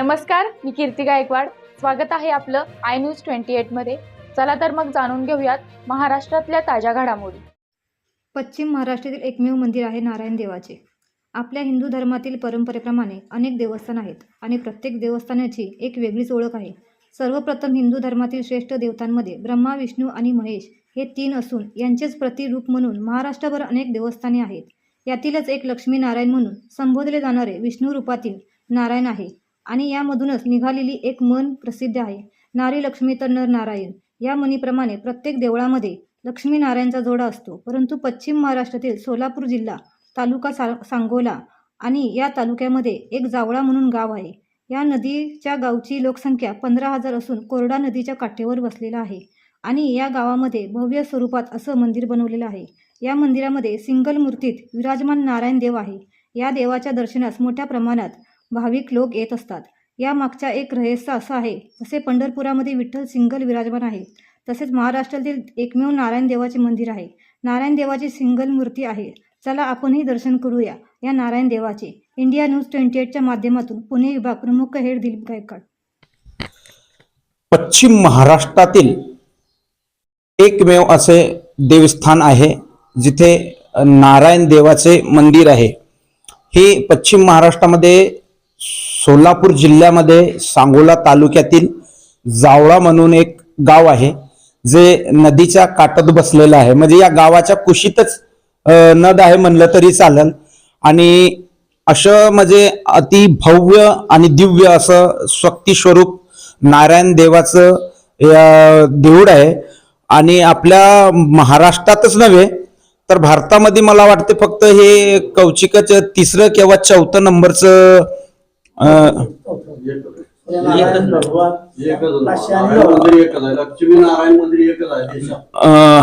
नमस्कार मी कीर्ती गायकवाड. स्वागत आहे आपलं आय न्यूज ट्वेंटी एटमध्ये चला तर मग जाणून घेऊयात महाराष्ट्रातल्या ताज्या घडामोडी. पश्चिम महाराष्ट्रातील एकमेव मंदिर आहे नारायण देवाचे. आपल्या हिंदू धर्मातील परंपरेप्रमाणे अनेक देवस्थान आहेत आणि प्रत्येक देवस्थानाची एक वेगळीच ओळख आहे. सर्वप्रथम हिंदू धर्मातील श्रेष्ठ देवतांमध्ये ब्रह्मा विष्णू आणि महेश हे तीन असून यांचेच प्रतिरूप म्हणून महाराष्ट्रभर अनेक देवस्थाने आहेत. यातीलच एक लक्ष्मीनारायण म्हणून संबोधले जाणारे विष्णू रूपातील नारायण आहे. आणि यामधूनच निघालेली एक मन प्रसिद्ध आहे. नारी लक्ष्मी तर नर नारायण. या म्हणीप्रमाणे प्रत्येक देवळामध्ये लक्ष्मीनारायणचा जोडा असतो. परंतु पश्चिम महाराष्ट्रातील सोलापूर जिल्हा तालुका सा सांगोला आणि या तालुक्यामध्ये एक जावळा म्हणून गाव आहे. या नदीच्या गावची लोकसंख्या पंधरा हजार असून कोरडा नदीच्या काठेवर वसलेला आहे आणि या गावामध्ये भव्य स्वरूपात असं मंदिर बनवलेलं आहे. या मंदिरामध्ये सिंगल मूर्तीत विराजमान नारायण देव आहे. या देवाच्या दर्शनास मोठ्या प्रमाणात भाविक लोक येत असतात. या मागच्या एक रहस्य असं आहे जसे पंढरपुरामध्ये विठ्ठल सिंगल विराजमान आहे तसेच महाराष्ट्रातील एकमेव नारायण देवाचे मंदिर आहे. नारायण देवाची सिंगल मूर्ती आहे. चला आपणही दर्शन करूया या नारायण देवाचे. इंडिया न्यूज ट्वेंटी एटच्या माध्यमातून पुणे विभाग प्रमुख हेड दिलीप गायकवाड. पश्चिम महाराष्ट्रातील एकमेव असे देवस्थान आहे जिथे नारायण देवाचे मंदिर आहे. हे पश्चिम महाराष्ट्रामध्ये सोलापूर जिल्ह्यामध्ये सांगोला तालुक्यातील जावळा म्हणून एक गाव आहे जे नदीच्या काठात बसलेलं आहे. म्हणजे या गावाच्या कुशीतच नद आहे म्हणलं तरी चालेल आणि असं म्हणजे अति भव्य आणि दिव्य असं शक्ती स्वरूप नारायण देवाचं देऊळ आहे. आणि आपल्या महाराष्ट्रातच नव्हे तर भारतामध्ये मला वाटते फक्त हे कौचिकच तिसरं किंवा चौथं नंबरचं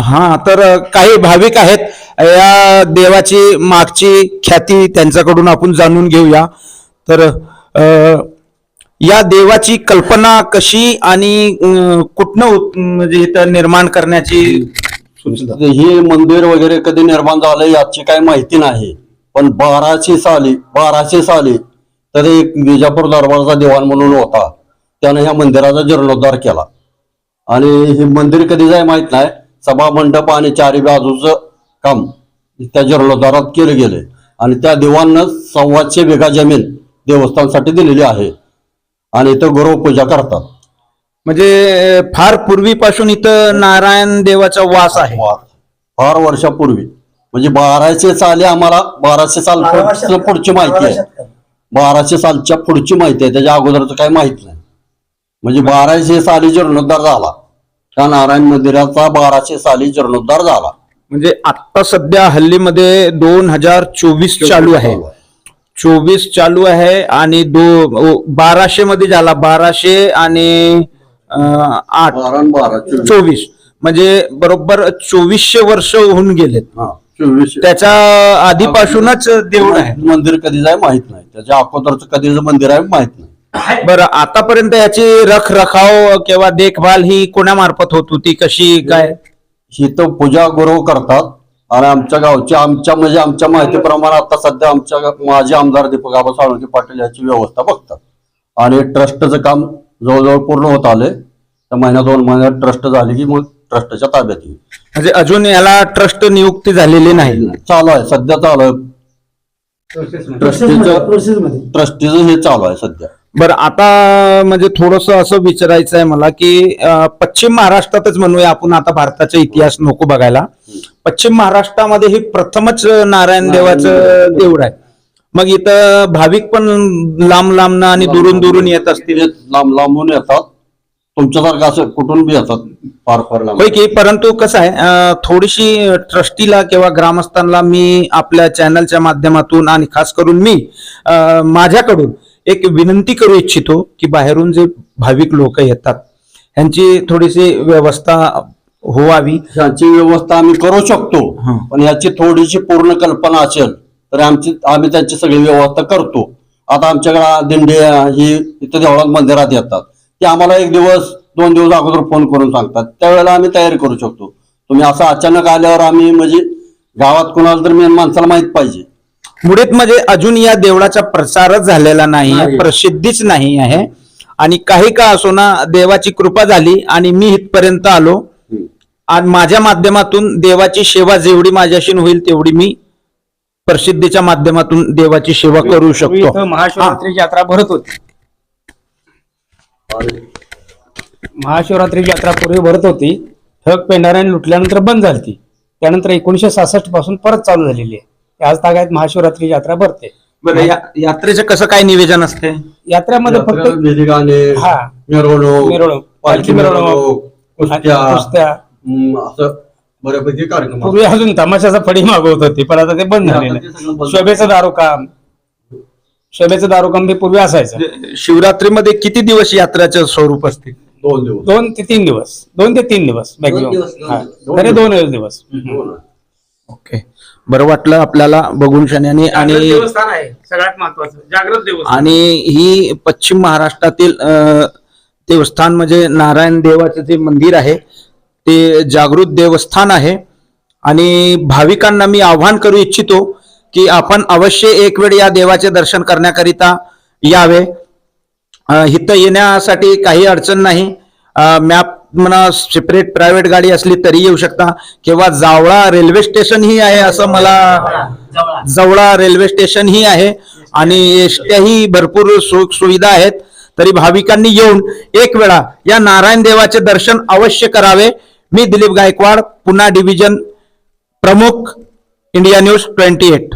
हा तर काही भाविक आहेत. या देवाची मागची ख्याती त्यांच्याकडून आपण जाणून घेऊया. तर या देवाची कल्पना कशी आणि कुठनं म्हणजे इथं निर्माण करण्याची हे मंदिर वगैरे कधी निर्माण झालं याची काही माहिती नाही. पण बाराशे साली बाराशे साली तर एक विजापूर दरबारचा दिवाण म्हणून होता. त्याने ह्या मंदिराचा जीर्णोद्धार केला. आणि हे मंदिर कधी जाय माहीत नाही. सभा मंडप आणि चारी बाजूचं काम त्या जीर्णोद्धारात केले गेले. आणि त्या दिवाणनं सव्वाशे बिघा जमीन देवस्थानसाठी दिलेली आहे. आणि इथं गौरव पूजा करतात. म्हणजे फार पूर्वीपासून इथं नारायण देवाचा वास आहे. फार फार वर्षापूर्वी. म्हणजे बाराशे साली आम्हाला बाराशे साल पुढचं माहिती आहे. बाराशे सालच्या पुढची माहिती आहे. त्याच्या अगोदरचं काही माहीत नाही. म्हणजे बाराशे साली जीर्णोद्धार झाला. त्या नारायण मंदिराचा बाराशे साली जीर्णोद्धार झाला. म्हणजे आता सध्या हल्लीमध्ये दोन हजार चोवीस चालू आहे. चोवीस चालू आहे आणि दो बाराशे मध्ये झाला बाराशे आणि आठ चोवीस. म्हणजे बरोबर चोवीसशे वर्ष होऊन गेलेत. चोवीस त्याच्या आधीपासूनच देऊळ आहे. मंदिर कधी जाय माहीत नाही. त्याच्या अगोदरचं कधीचं मंदिर आहे माहीत नाही. बरं आतापर्यंत याची रखरखाव किंवा देखभाल ही कोणामार्फत होत होती? कशी काय? इथं पूजा गुरु करतात. आणि आमच्या गावची आमच्या म्हणजे आमच्या माहितीप्रमाणे आता सध्या आमच्या गा- माजी आमदार दीपक आबा साळुंके पाटील याची व्यवस्था बघतात. आणि ट्रस्टचं काम जवळजवळ पूर्ण होत आले तर महिन्या दोन महिन्यात ट्रस्ट झाली की मग ट्रस्टच्या ताब्यात येईल. म्हणजे अजून याला ट्रस्ट नियुक्ती झालेली नाही. चालू आहे. सध्या चालू आहे. प्रोसेसमध्ये ट्रस्टीचं हे चालू आहे सध्या. बरं आता म्हणजे थोडस असं विचारायचं आहे मला की अं, पश्चिम महाराष्ट्रातच म्हणूया आपण आता भारताचा इतिहास नको बघायला. पश्चिम महाराष्ट्रामध्ये हे प्रथमच नारायण देवाचं देऊळ आहे. मग इथं भाविक पण लांब लांब आणि दुरून दुरून येत असतील. ते लांब लांबून येतात. तुमच्यासारखं असं कुठून बी येतात. फार लांब होय की परंतु कसं आहे थोडीशी ट्रस्टीला किंवा ग्रामस्थांना मी आपल्या चॅनलच्या माध्यमातून आणि खास करून मी माझ्याकडून एक विनंती करू इच्छितो की बाहेरून जे भाविक लोक येतात यांची थोडीशी व्यवस्था होवावी ह्याची व्यवस्था आम्ही करू शकतो. पण याची थोडीशी पूर्ण कल्पना असेल तर आमची आम्ही त्यांची सगळी व्यवस्था करतो. आता आमच्याकडे दिंडे ही इथं देवळात मंदिरात येतात. ते आम्हाला एक दिवस दोन दिवस अगोदर फोन करून सांगतात. त्यावेळेला आम्ही तयारी करू शकतो. तुम्ही असं अचानक आल्यावर आम्ही म्हणजे गावात कोणाला तर मेन माणसाला माहीत पाहिजे. मुळीत म्हणजे अजून या देवळाचा प्रचारच झालेला नाही. प्रसिद्धीच नाही आहे. आणि काही का असो ना देवाची कृपा झाली आणि मी इथपर्यंत आलो. आणि माझ्या माध्यमातून देवाची सेवा जेवढी माझ्याशी होईल तेवढी मी प्रसिद्धीच्या माध्यमातून देवाची सेवा करू शकतो. इथं महाशिवरात्रीची यात्रा भरत होती. महाशिवरात्रीची यात्रा पूर्वी भरत होती. ठग पेंढाऱ्याने लुटल्यानंतर बंद झाली ती. त्यानंतर एकोणीशे सहासष्टपासून परत चालू झालेली आहे. आज तागायत महाशिवरात्रीची यात्रा भरते. बरं या यात्रेचं कसं काय निवेदन असते? यात्रेमध्ये यात्रा, फक्त भेदी गाणे हा. मिरवणूक मिरवणूक, पालखी पालखी मिरवणूक, मिरवणूक कुस्त्या. कुस्त्या. हम्म, असं बऱ्यापैकी कार्यक्रम पूर्वी अजून तमाशाचा फडी मागवत होती पण आता ते बंद झालेलं आहे. शोभेचं दारूकाम. शोभेचं दारूकाम ते पूर्वी असायचं. शिवरात्रीमध्ये किती दिवस यात्राचं स्वरूप असते? दोन दिवस. दोन ते तीन दिवस. दोन ते तीन दिवस दिवस, मॅक्झिमम दोन हा. दिवस. तरी दोन दिवस. दोन. ओके. बरं वाटलं आपल्याला बघून शन्याने आणि देवस्थान आहे. सगळ्यात महत्वाचं जागृत देवस्थान. आणि ही पश्चिम महाराष्ट्रातील अ, देवस्थान म्हणजे नारायण देवाचं जे मंदिर आहे ते जागृत देवस्थान आहे. आणि भाविकांना मी आव्हान करू इच्छितो की आपण अवश्य एक वेळ या देवाचे दर्शन करण्याकरिता यावे. इथं येण्यासाठी काही अडचण नाही. मॅप म्हणा सेपरेट प्रायव्हेट गाडी असली तरी येऊ शकता. किंवा जावळा रेल्वे स्टेशन ही आहे असं मला जवळा रेल्वे स्टेशन ही आहे. आणि एसट्याही भरपूर सुख सुविधा आहेत. तरी भाविकांनी येऊन एक वेळा या नारायण देवाचे दर्शन अवश्य करावे. मी दिलीप गायकवाड पुन्हा डिव्हिजन प्रमुख इंडिया न्यूज ट्वेंटी एट